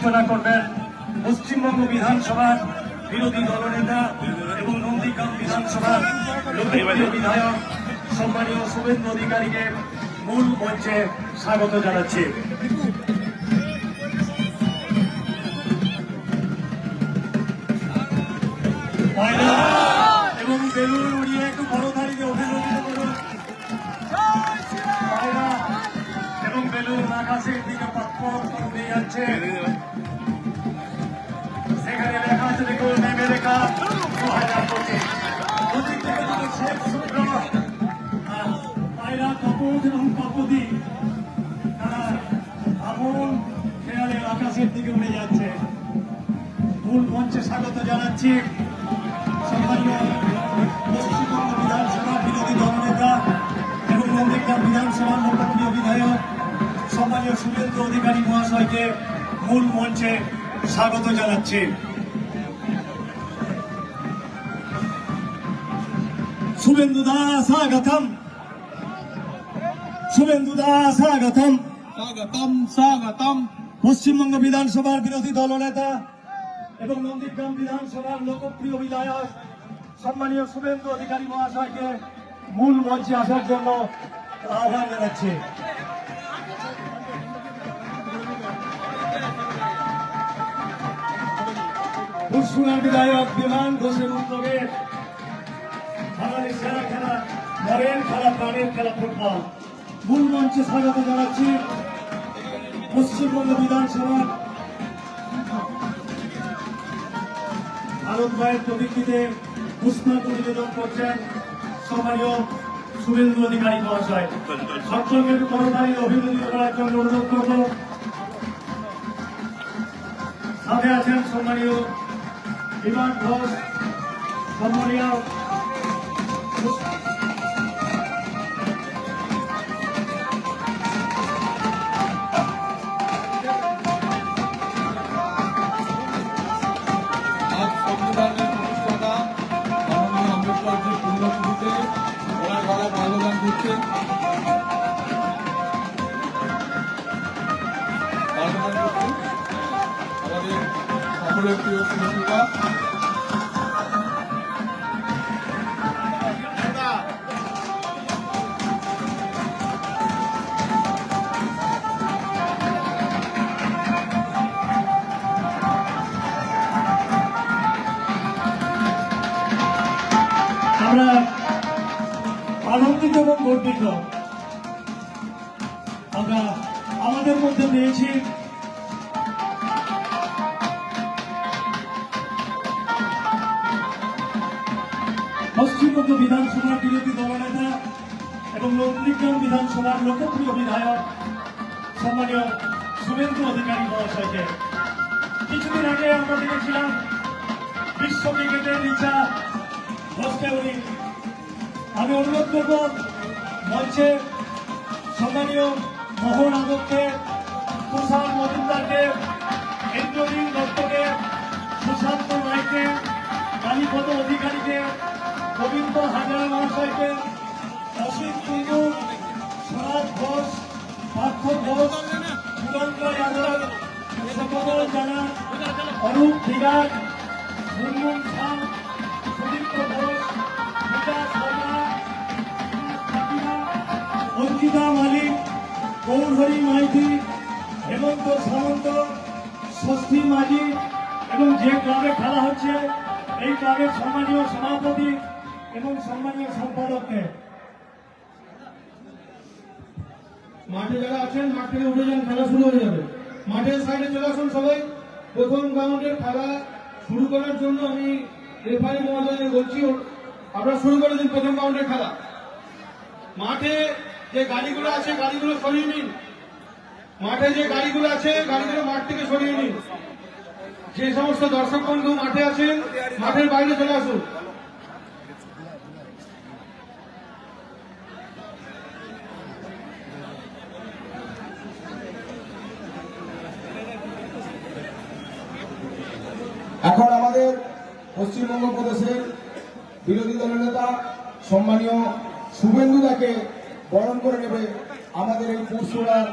সূচনা করবেন, পশ্চিমবঙ্গ বিধানসভার বিরোধী দলনেতা এবং নন্দীগ্রাম বিধানসভার বিধায়ক সম্মানীয় শুভেন্দু অধিকারীকে মূল মঞ্চে স্বাগত জানাচ্ছি। এবং বেলুন উড়িয়ে একটু বড় তারিখে অভিনন্দিত করুন। এবং বেলুন আকাশের দিকে পথ দিয়ে যাচ্ছে। সেখানে লেখা আছে দেখুন আমেরিকা দু হাজার থেকে দেখুন শেখ আহ, পায়রা কপোত এবং কপতি তারা আকাশের দিকে উড়ে যাচ্ছে। মূল মঞ্চে স্বাগত জানাচ্ছি। সম্মানীয় পশ্চিমবঙ্গ বিধানসভা বিরোধী দলনেতা এবং নন্দীগ্রাম বিধানসভার লোকপ্রিয় বিধায়ক সম্মানীয় শুভেন্দু অধিকারী মহাশয়কে মূল মঞ্চে স্বাগত জানাচ্ছি। শুভেন্দু দা স্বাগতম। শুভেন্দুদা স্বাগতম। স্বাগতম স্বাগতম। পশ্চিমবঙ্গ বিধানসভার বিরোধী দলনেতা এবং নন্দীগ্রাম বিধানসভার লোকপ্রিয় বিধায়ক সম্মানীয় শুভেন্দু অধিকারী মহাশয়কে মূল মঞ্চে আসার জন্য আহ্বান জানাচ্ছি। বিধায়ক বিমান ঘোষের উদ্যোগে বাঙালির সেরা খেলা মরের খেলা, প্রাণের খেলা, ফুটবল। মূল মঞ্চে স্বাগত জানাচ্ছি পশ্চিমবঙ্গ বিধানসভার ভারত ভাইয়ের প্রবৃত্তিতে পুষ্পাঞ্জলি নিবেদন করছেন সম্মানীয় শুভেন্দু অধিকারী মহাশয়। সকলকে করতালি অভিনন্দিত করার জন্য অনুরোধ করব। সাথে আছেন সম্মানীয় বিমান ঘোষ, সম্মানীয় সম্মানীয় মোহন আগরকে তুষার মজুমদারকে ইন্দ্রনীল দত্তকে সুশান্ত রায়কে কালীপদ অধিকারীকে, গোবিন্দ হাজারা মহাশয়কে, অসিত কুন্ডু সুরাজ ঘোষ, পার্থ ঘোষ, সুকান্ত যাদব সকল জানা, অরূপ দিগার মুনমুন খান সুদীপ্ত ঘোষ, বিকাশ শর্মা অঙ্কিতা মালিক, গৌরহরি মাইতি হেমন্ত সামন্ত, ষষ্ঠী মাঝি এবং যে ক্লাবে খেলা হচ্ছে, এই ক্লাবের সম্মানীয় সভাপতি এবং সম্মানীয় সম্পাদককে। মাঠে যারা আছেন, মাঠ থেকে উঠে যান, খেলা শুরু হয়ে যাবে। মাঠের সাইডে চলে আসুন সবাই। প্রথম রাউন্ডের খেলা শুরু করার জন্য আমি রেফারি মহোদয়কে বলছি আপনারা শুরু করে দিন প্রথম রাউন্ডের খেলা। মাঠে যে গাড়িগুলো আছে, গাড়িগুলো সরিয়ে নিন। মাঠে যে গাড়িগুলো আছে, গাড়িগুলো মাঠ থেকে সরিয়ে নিন। যে সমস্ত দর্শক বন্ধু মাঠে আছেন, মাঠের বাইরে চলে আসুন। এখন আমাদের পশ্চিমবঙ্গ প্রদেশের বিরোধী দলের নেতা, সম্মানীয় শুভেন্দু দাকে বরণ করে নেবে আমাদের এই পরশুরার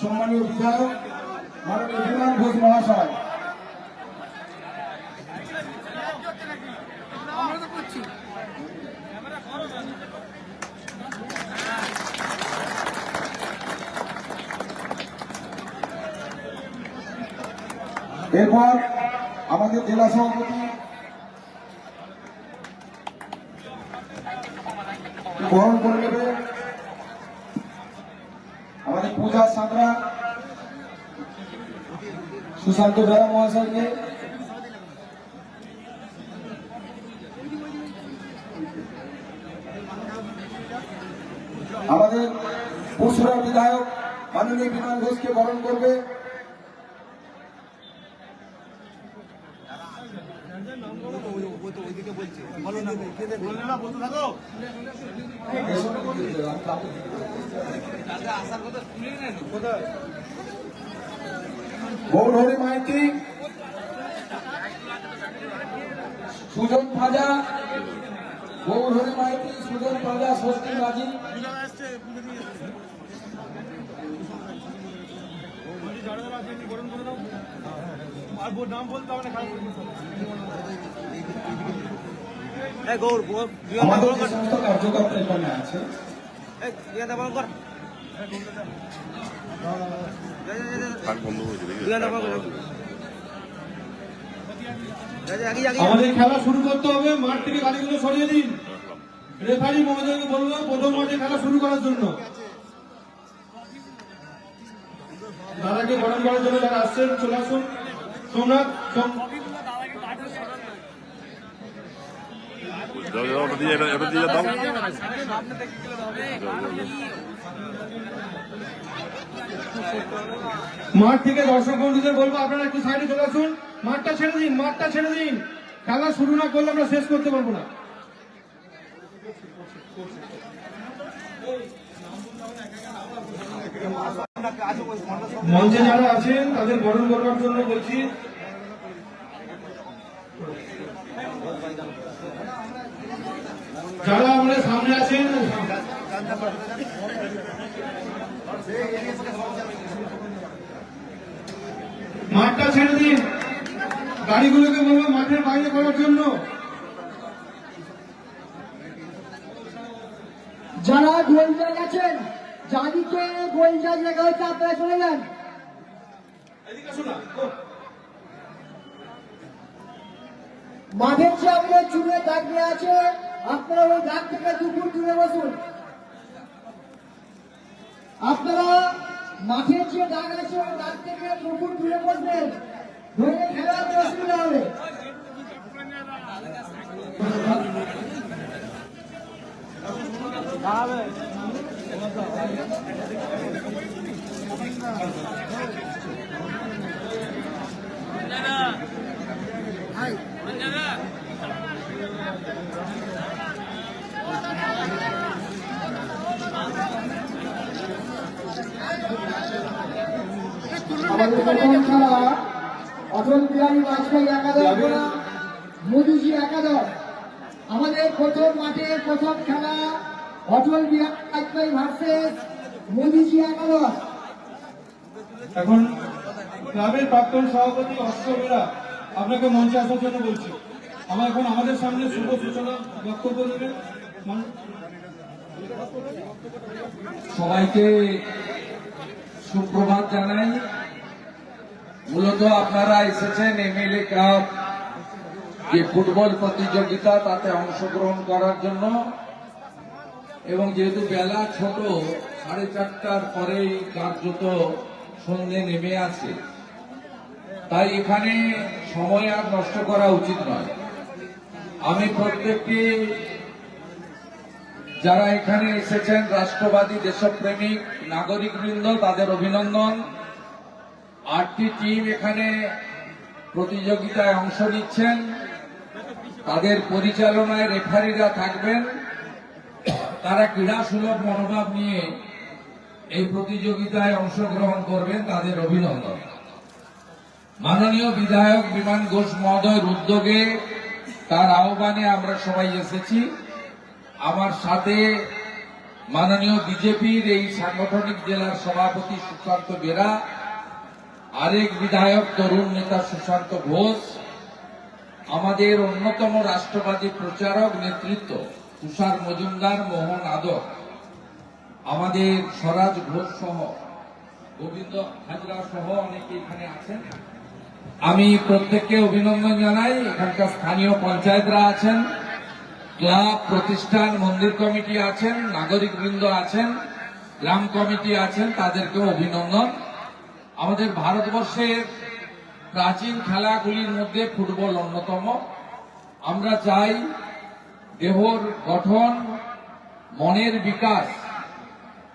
সম্মানীয় বিধায়ক, মাননীয় বিমান ঘোষ মহাশয়। এরপর আমাদের জেলা সভাপতি, বরণ করে নেবে আমাদের পূজা সাঁতরা। সুশান্ত বেরা মহাশয়কে। আমাদের পরশুরার বিধায়ক মাননীয় বিমান ঘোষকে বরণ করবে। গৌরহরি মাইতি সুজন ফাজা গৌরহরি মাইতি সুজন ফাজা স্বস্তি মাঝি। আমাদের সমস্ত কার্যকর্তা এখানে আছে আমাদের খেলা শুরু করতে হবে মাঠ থেকে গাড়িগুলো সরিয়ে দিন। রেফারি মহোদয়কে বলব প্রথম মাঠে খেলা শুরু করার জন্য। দাদাকে বরণ করার জন্য যারা আসছেন চলে আসুন। সোমনাথ ওটা দিয়ে এটা দিয়ে দাও। মাঠ থেকে দর্শক বন্ধুদের বলব, আপনারা একটু সাইডে চলে আসুন। মাঠটা ছেড়ে দিন, মাঠটা ছেড়ে দিন। খেলা শুরু না করলে আমরা শেষ করতে পারব না। মঞ্চে যারা আছেন, তাদের বরণ করবার জন্য বলছি। যারা আমাদের সামনে আছেন মাঠটা ছেড়ে দিন। গাড়িগুলোকে বলব মাঠের বাইরে করার জন্য। যারা গোলজা গেছেন যাদিকে গোলজা জায়গা হচ্ছে আপনারা চলে যান। মাঠের যে আমাদের চুড়ে দাগ আছে। আপনারা ওই দাগ থেকে দুপুর দূরে বসুন। আপনারা মাঠের যে দাগ আছে, ওই দাগ থেকে দুপুর দূরে বসবেন নইলে খেলাতে অসুবিধা হবে? আমাদের প্রথম খেলা অটল বিহারী বাজপেয়ী একাদশ বনাম একাদশ আমাদের প্রথম মাঠের প্রথম খেলা অটল বিহারী বাজপেয়ী ভার্সেস মোদীজি একাদশ। এখন ক্লাবের প্রাক্তন সভাপতি অষ্টমীরা আপনাকে মঞ্চে আসার জন্য বলছি। আমার এখন আমাদের সামনে শুভ সূচনা বক্তব্য দেবেন। সবাইকে সুপ্রভাত জানাই। মূলত আপনারা এসেছেন এমএলএ কাপ যে ফুটবল প্রতিযোগিতা, তাতে অংশগ্রহণ করার জন্য। এবং যেহেতু বেলা ছোট, সাড়ে চারটার পরেই কার্যত সন্ধে নেমে আসে। তাই এখানে সময় আর নষ্ট করা উচিত নয়। আমি প্রত্যেকটি যারা এখানে এসেছেন রাষ্ট্রবাদী দেশপ্রেমিক, নাগরিকবৃন্দ, তাদের অভিনন্দন। আটটি টিম এখানে প্রতিযোগিতায় অংশ নিচ্ছেন। তাদের পরিচালনায় রেফারিরা থাকবেন। তারা ক্রীড়া সুলভ মনোভাব নিয়ে এই প্রতিযোগিতায় অংশগ্রহণ করবেন, তাদের অভিনন্দন। মাননীয় বিধায়ক বিমান ঘোষ মহোদয়ের উদ্যোগে তার আহ্বানে আমরা সবাই এসেছি। আমার সাথে মাননীয় বিজেপির এই সাংগঠনিক জেলার সভাপতি সুশান্ত বেরা, আরেক বিধায়ক তরুণ নেতা সুশান্ত ঘোষ, আমাদের অন্যতম রাষ্ট্রবাদী প্রচারক নেতৃত্ব তুষার মজুমদার মোহন আদক, আমাদের স্বরাজ ঘোষ সহ গোবিন্দ হাজরা সহ অনেকে এখানে আছেন। আমি প্রত্যেককে অভিনন্দন জানাই। এখানকার স্থানীয় পঞ্চায়েতরা আছেন। ক্লাব, প্রতিষ্ঠান, মন্দির কমিটি আছেন নাগরিক বৃন্দ আছেন, গ্রাম কমিটি আছেন, তাদেরকেও অভিনন্দন। আমাদের ভারতবর্ষের প্রাচীন খেলাগুলির মধ্যে ফুটবল অন্যতম। আমরা চাই দেহর গঠন, মনের বিকাশ।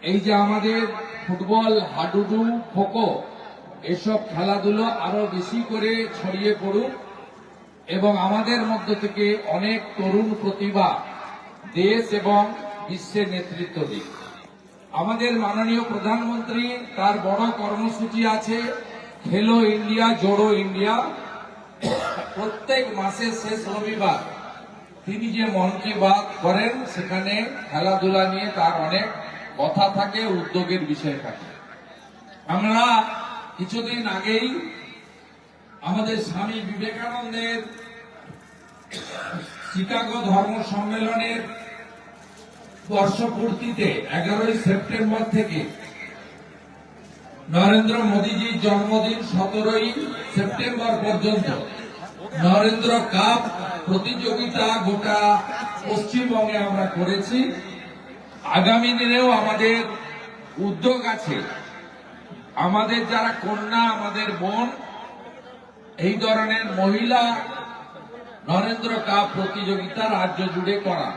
এই যে আমাদের ফুটবল, হাডুডু, খোখো, এসব খেলাধুলো আরও বেশি করে ছড়িয়ে পড়ুক। এবং আমাদের মধ্য থেকে অনেক তরুণ প্রতিভা দেশ এবং বিশ্বের নেতৃত্ব দিক। আমাদের মাননীয় প্রধানমন্ত্রী, তার বড় কর্মসূচি আছে, খেলো ইন্ডিয়া, জোড়ো ইন্ডিয়া। প্রত্যেক মাসের শেষ রবিবার তিনি যে মন কি বাত করেন, সেখানে খেলাধুলা নিয়ে তার অনেক কথা থাকে, উদ্যোগের বিষয় থাকে। আমরা কিছুদিন আগেই আমাদের স্বামী বিবেকানন্দের শিকাগো ধর্ম সম্মেলনের বর্ষপূর্তিতে এগারোই সেপ্টেম্বর থেকে নরেন্দ্র মোদীজির জন্মদিন সতেরোই সেপ্টেম্বর পর্যন্ত। নরেন্দ্র কাপ প্রতিযোগিতা গোটা পশ্চিমবঙ্গে আমরা করেছি। আগামী দিনেও আমাদের উদ্যোগ আছে। আমাদের যারা কন্যা, আমাদের বোন, এই ধরনের মহিলা নরেন্দ্র কাপ প্রতিযোগিতা রাজ্য জুড়ে করা।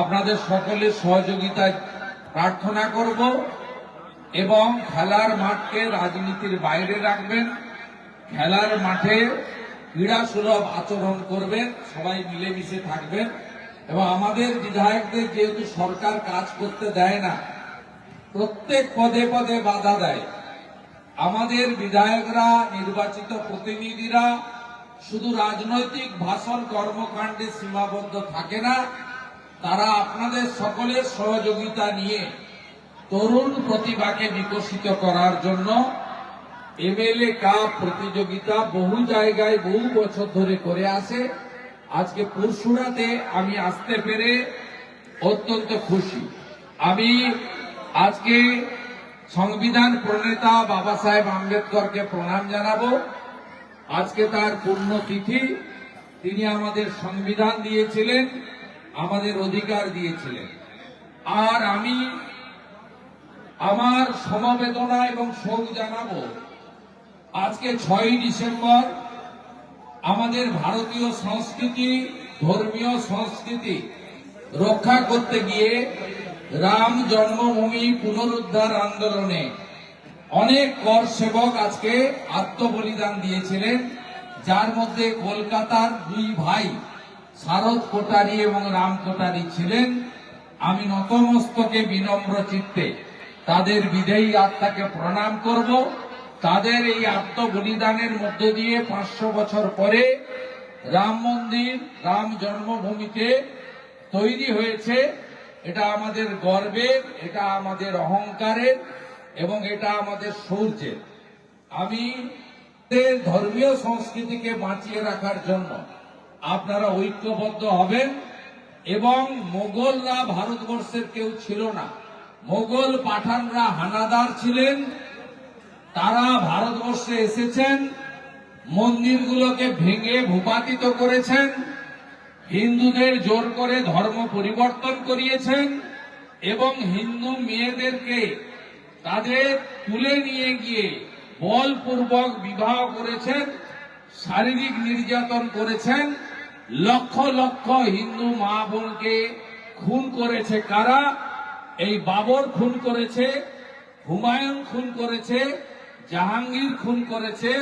আপনাদের সকলের সহযোগিতায় প্রার্থনা করব এবং খেলার মাঠকে রাজনীতির বাইরে রাখবেন। খেলার মাঠে ক্রীড়া সুলভ আচরণ করবেন, সবাই মিলেমিশে থাকবেন এবং আমাদের বিধায়কদের যেহেতু সরকার কাজ করতে দেয় না, প্রত্যেক পদে পদে বাধা দেয়। আমাদের বিধায়করা, নির্বাচিত প্রতিনিধিরা শুধু রাজনৈতিক ভাষণ কর্মকাণ্ডে সীমাবদ্ধ থাকে না, তারা আপনাদের সকলের সহযোগিতা নিয়ে তরুণ প্রতিভাকে বিকশিত করার জন্য এমএলএ কাপ প্রতিযোগিতা বহু জায়গায় বহু বছর ধরে করে আসে। আজকে পরশুরাতে আমি আসতে পেরে অত্যন্ত খুশি। আমি আজকে সংবিধান প্রণেতা বাবা সাহেব আম্বেদকরকে প্রণাম জানাব। আজকে তার পুণ্যতিথি তিনি আমাদের সংবিধান দিয়েছিলেন, আমাদের অধিকার দিয়েছিলেন। আর আমি আমার সমবেদনা এবং শোক জানাব, আজকে ছয়ই ডিসেম্বর, আমাদের ভারতীয় সংস্কৃতি, ধর্মীয় সংস্কৃতি রক্ষা করতে গিয়ে রাম জন্মভূমি পুনরুদ্ধার আন্দোলনে অনেক কর সেবক আজকে আত্মবলিদান দিয়েছিলেন, যার মধ্যে কলকাতার দুই ভাই, শারদ কোটারি এবং রাম কোটারি ছিলেন। আমি নতমস্তকে বিনম্র চিত্তে তাদের বিদেয়ী আত্মাকে প্রণাম করব। তাদের এই আত্মবলিদানের মধ্য দিয়ে পাঁচশো বছর পরে রাম মন্দির, রাম জন্মভূমিতে তৈরি হয়েছে। এটা আমাদের গর্বের, এটা আমাদের অহংকারের এবং এটা আমাদের সৌর্যের। আমি ধর্মীয় সংস্কৃতিকে বাঁচিয়ে রাখার জন্য আপনারা ঐক্যবদ্ধ হবেন এবং মোগলরা ভারতবর্ষের কেউ ছিল না। মোগল পাঠানরা হানাদার ছিলেন, তারা ভারতবর্ষে এসেছেন, মন্দিরগুলোকে ভেঙে ভূপাতিত করেছেন, হিন্দুদের জোর করে ধর্ম পরিবর্তন করিয়েছেন এবং হিন্দু মেয়েদেরকে তাদের তুলে নিয়ে গিয়ে বলপূর্বক বিবাহ করেছেন, শারীরিক নির্যাতন করেছেন, লক্ষ লক্ষ হিন্দু মা বোনকে খুন করেছে কারা? এই বাবর খুন করেছে, হুমায়ুন খুন করেছে, জাহাঙ্গীর খুন করেছে,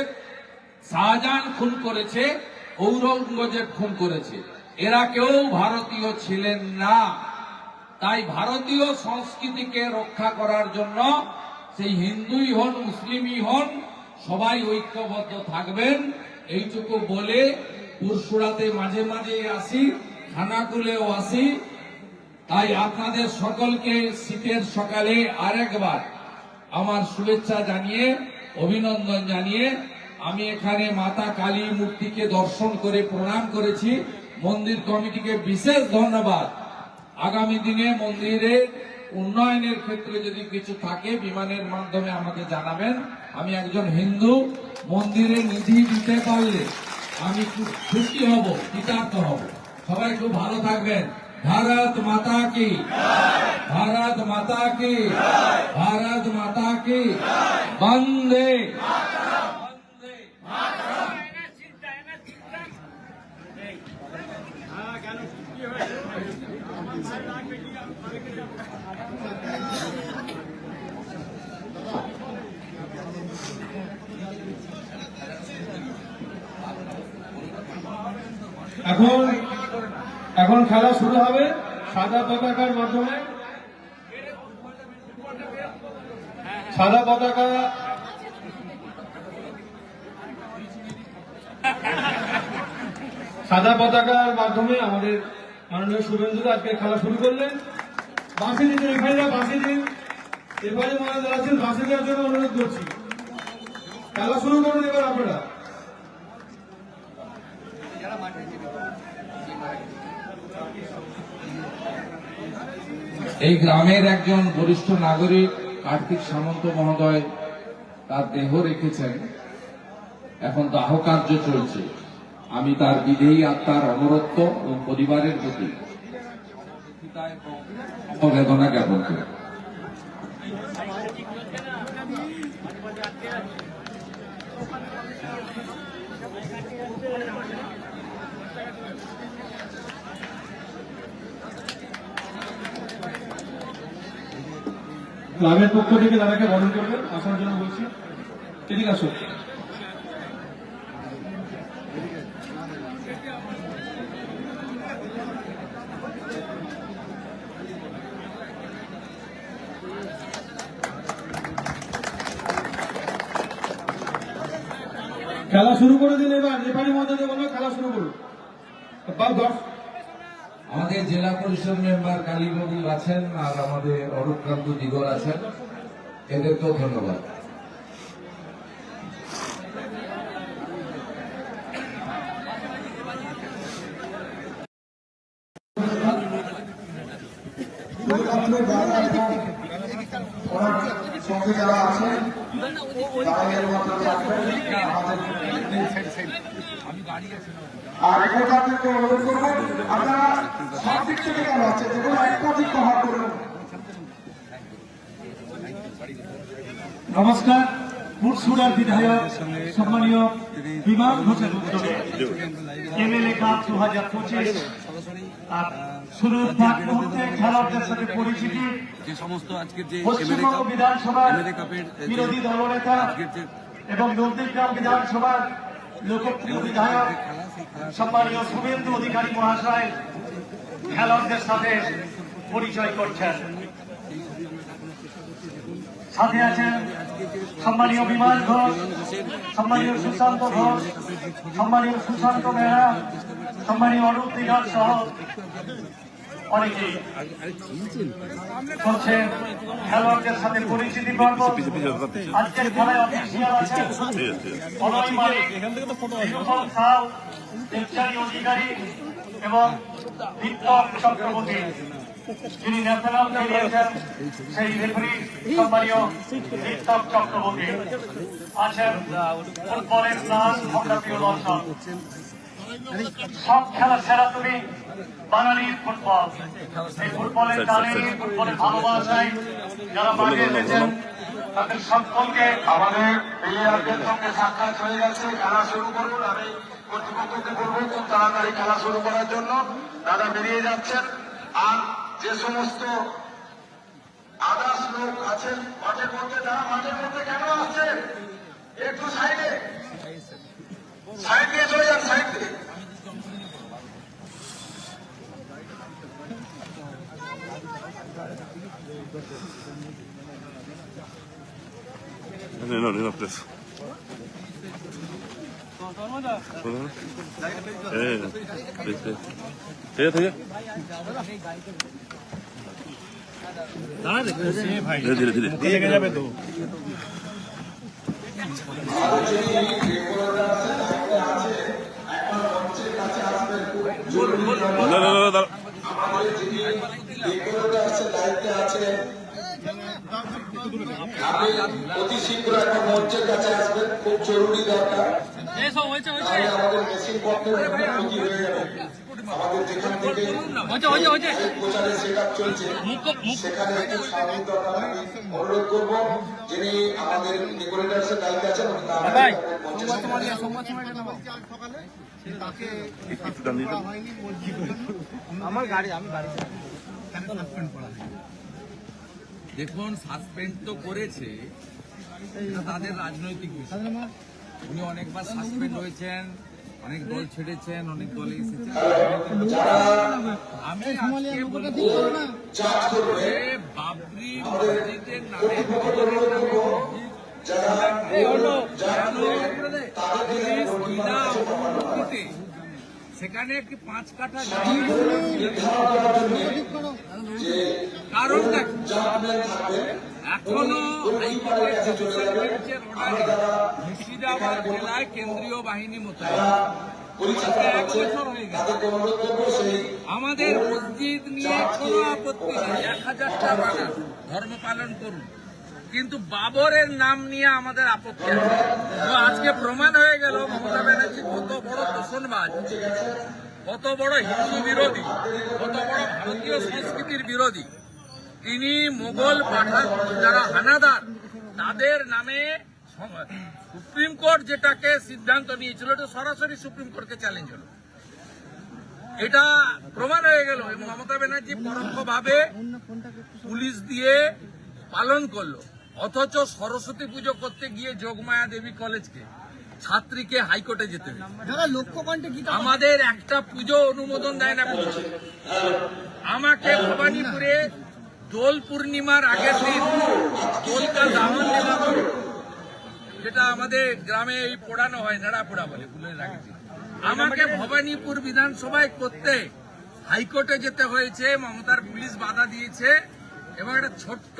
শাহজাহান খুন করেছে, ঔরঙ্গজেব খুন করেছে। এরা কেউ ভারতীয় ছিলেন না। তাই ভারতীয় সংস্কৃতিকে রক্ষা করার জন্য সেই হিন্দুই হন, মুসলিমই হন, সবাই ঐক্যবদ্ধ থাকবেন। এইটুকু বলে পুরসুরাতে মাঝে মাঝে আসি, খানাকুলেও আসি। তাই আপনাদের সকলকে শীতের সকালে আরেকবার আমার শুভেচ্ছা জানিয়ে, অভিনন্দন জানিয়ে আমি এখানে মাতা কালী মূর্তিকে দর্শন করে প্রণাম করেছি। মন্দির কমিটিকে বিশেষ ধন্যবাদ। আগামী দিনে মন্দিরের উন্নয়নের ক্ষেত্রে যদি কিছু থাকে, বিমানের মাধ্যমে আমাকে জানাবেন। আমি একজন হিন্দু, মন্দিরে নিধি দিতে পারলে আমি খুব খুশি হব, কৃতার্থ হব। সবাই খুব ভালো থাকবেন। ভারত মাতা কি? ভারত মাতা কি? ভারত মাতা কি? বন্দে এখন এখন খেলা শুরু হবে সাদা পতাকার মাধ্যমে। সাদা পতাকা। সাদা পতাকার মাধ্যমে আমাদের মাননীয় শুভেন্দু আজকে খেলা শুরু করলেন। বাঁশি দিন রেফারিরা বাঁশি দিন। রেফারি মহারাজ আছেন, বাঁশি দেওয়ার জন্য অনুরোধ করছি। খেলা শুরু করুন এবার আপনারা। এই গ্রামের একজন বরিষ্ঠ নাগরিক, কার্তিক সামন্ত মহোদয়, তার দেহ রেখেছেন। এখন দাহ কার্য চলছে। আমি তার বিধেয়ী আত্মার অমরত্ব এবং পরিবারের প্রতি বেদনা জ্ঞাপন করি। ক্লাবের পক্ষ থেকে তাদেরকে বরণ করবেন, আসার জন্য বলছি। এদিকে আসো। খেলা শুরু করে দিন এবার, রেফারি মহাজনকে বলবে খেলা শুরু করুন। আমাদের জেলা পরিষদ মেম্বার কালীবাবু আছেন আর আমাদের অরূপকান্ত দিগর আছেন। এদের তো ধন্যবাদ শুধুমাত্র যারা এখন ওনার সঙ্গে যারা আছেন তারা কেবলমাত্র থাকবেন আমাদের আর ভোটারদেরকে অনুরোধ করব আপনারা সব দিক থেকে কেন আছে যে কোনো একটা দিক কভার করুন নমস্কার মুরসুরার বিধায়ক সম্মানীয় বিমান ঘোষের উদ্যোগে এমএলএ কাপ দু হাজার পঁচিশ। আর শুরুর মুহূর্তে খেলোয়াড়দের সাথে পরিচিতি। যে সমস্ত আজকের যে পশ্চিমবঙ্গ বিধানসভার এমএলএ কাপের যে- বিরোধী দলনেতা এবং নন্দীগ্রাম বিধানসভার লোকপ্রিয় বিধায়ক সম্মানীয় শুভেন্দু অধিকারী মহাশয় খেলোয়াড়দের সাথে পরিচয় করছেন। সাথে আছেন সম্মানীয় বিমান ঘোষ, সম্মানীয় সুশান্ত ঘোষ, সম্মানীয় সুশান্ত বেহরা সম্মানীয় অরূপ দিঘার সহ অধিকারী এবং দীপক চক্রবর্তী। যিনি ন্যাশনাল খেলিয়েছেন সেই রেফারি সম্মানীয় দীপক চক্রবর্তী আছেন ফুটবলের নাম ভোটাপ্রিয় দর্শক। সব খেলা সেরা তুমি বাঙালির ফুটবল। এই ফুটবলের টানে ফুটবলের ভালোবাসায় যারা মাঠে এসেছেন তাদের সকলকে আমাদের প্লেয়ারদের সঙ্গে সাক্ষাৎ হয়ে গেছে খেলা শুরু করুন। আমি কর্তৃপক্ষকে বলব খুব তাড়াতাড়ি খেলা শুরু করার জন্য। দাদা বেরিয়ে যাচ্ছেন। আর যে সমস্ত আদার্স লোক আছেন মাঠের মধ্যে তারা মাঠের মধ্যে কেন আসছেন একটু সাইডে। সাইড দিয়ে চলে যান সাইড দিয়ে। No, no, no, please. ধীরে ধীরে ধীরে আছে আপনি অতি শীঘ্র একটা মঞ্চের কাছে আসবেন খুব জরুরি দরকার তাহলে আমাদের মেশিন ক্ষতি হয়ে যাবে। আমাদের যেখান থেকে প্রচারের সেট চলছে সেখানে একটু সাময়িক দরকার আমি অনুরোধ করব যিনি আমাদের ডেকোরেটার্সের দায়িত্বে আছেন দেখুন সাসপেন্ড তো করেছে তাদের রাজনৈতিক বিষয়। উনি অনেকবার সাসপেন্ড হয়েছেন অনেক দল ছেড়েছেন অনেক দলে এসেছেন আমি আজকে বলব যে বাবরি মসজিদের নামে সেখানে একটি পাঁচ কাঠা কারণটা? এখনও হাইকোর্টের ডিভিশন বেঞ্চের অর্ডারে মুর্শিদাবাদ জেলায় কেন্দ্রীয় বাহিনী মোতায়েন। আজকে এক বছর হয়ে গেছে। আমাদের মসজিদ নিয়ে কোনো আপত্তি নেই। এক হাজারটা বানান ধর্ম পালন করুন। কিন্তু বাবরের নাম নিয়ে আমাদের আপত্তি আছে। তো আজকে প্রমাণ হয়ে গেল মমতা ব্যানার্জি কত বড় দূষণবাজ কত বড় হিন্দু বিরোধী কত বড় ভারতীয় সংস্কৃতির বিরোধী। তিনি মোগল পাঠান যারা হানাদার তাদের নামে সুপ্রিম কোর্ট যেটাকে সিদ্ধান্ত নিয়েছিল এটা সরাসরি সুপ্রিম কোর্টকে চ্যালেঞ্জ হলো। এটা প্রমাণ হয়ে গেল এবং মমতা ব্যানার্জি পরোক্ষভাবে পুলিশ দিয়ে পালন করল। অথচ সরস্বতী পুজো করতে গিয়ে যোগমায়া দেবী কলেজকে ছাত্রীকে হাইকোর্টে যেতে। আমাদের একটা পুজো অনুমোদন দেয় না পুলিশ। আমাকে ভবানীপুরে দোল পূর্ণিমার আগের দিন দোলকা দেওয়া হলো। যেটা আমাদের গ্রামে এই পোড়ানো হয়, নেড়া পোড়া বলে ফুলের রাখছি আমাকে ভবানীপুর বিধানসভায় করতে হাইকোর্টে যেতে হয়েছে, মমতার পুলিশ বাধা দিয়েছে, এবং একটা ছোট্ট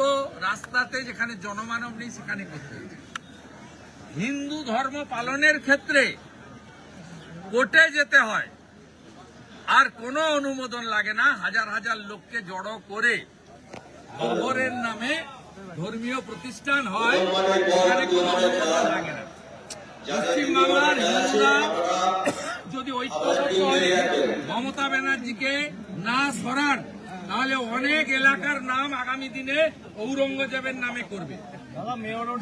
রাস্তাতে যেখানে জনমানব নেই, সেখানে করতে হয়েছে। হিন্দু ধর্ম পালনের ক্ষেত্রে কোর্টে যেতে হয়, আর কোনো অনুমোদন লাগে না। হাজার হাজার লোককে জড়ো করে খবরের নামে ধর্মীয় প্রতিষ্ঠান হয় সেখানে কোনো অনুমোদন লাগে না। পশ্চিমবাংলার হিন্দুরা যদি ঐক্যবদ্ধ মমতা ব্যানার্জিকে না সরান তাহলে অনেক এলাকার নাম আগামী দিনে ঔরঙ্গজেবের নামে করবে।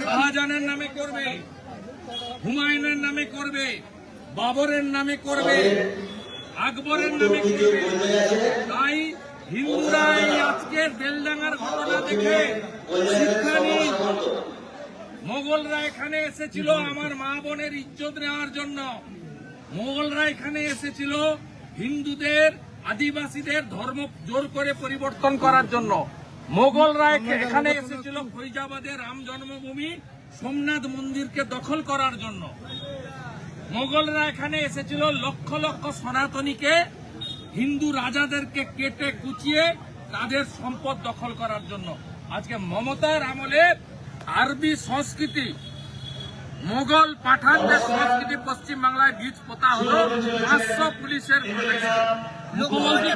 শাহজাহানের নামে করবে। হুমায়ুনের নামে করবে। বাবরের নামে করবে। আকবরের নামে করবে। তাই হিন্দুরা এই আজকের বেলডাঙ্গার ঘটনা দেখে শিক্ষা মোগলরা এখানে এসেছিল আমার মা বোনের ইজ্জত নেওয়ার জন্য। মোগলরা এখানে এসেছিল হিন্দুদের, আদিবাসীদের ধর্ম জোর করে পরিবর্তন করার জন্য। মোগলরা এখানে এসেছিল ফৈজাবাদে রাম জন্মভূমি সোমনাথ মন্দিরকে দখল করার জন্য। মোগলরা এখানে এসেছিল লক্ষ লক্ষ সনাতনীকে হিন্দু রাজাদেরকে কেটে কুচিয়ে তাদের সম্পদ দখল করার জন্য। আজকে মমতার আমলে আরবি সংস্কৃতি, মোগল পাঠানদের সংস্কৃতি পশ্চিম বাংলায় বীজ পোতা হলো পাঁচশো পুলিশের মুখ্যমন্ত্রী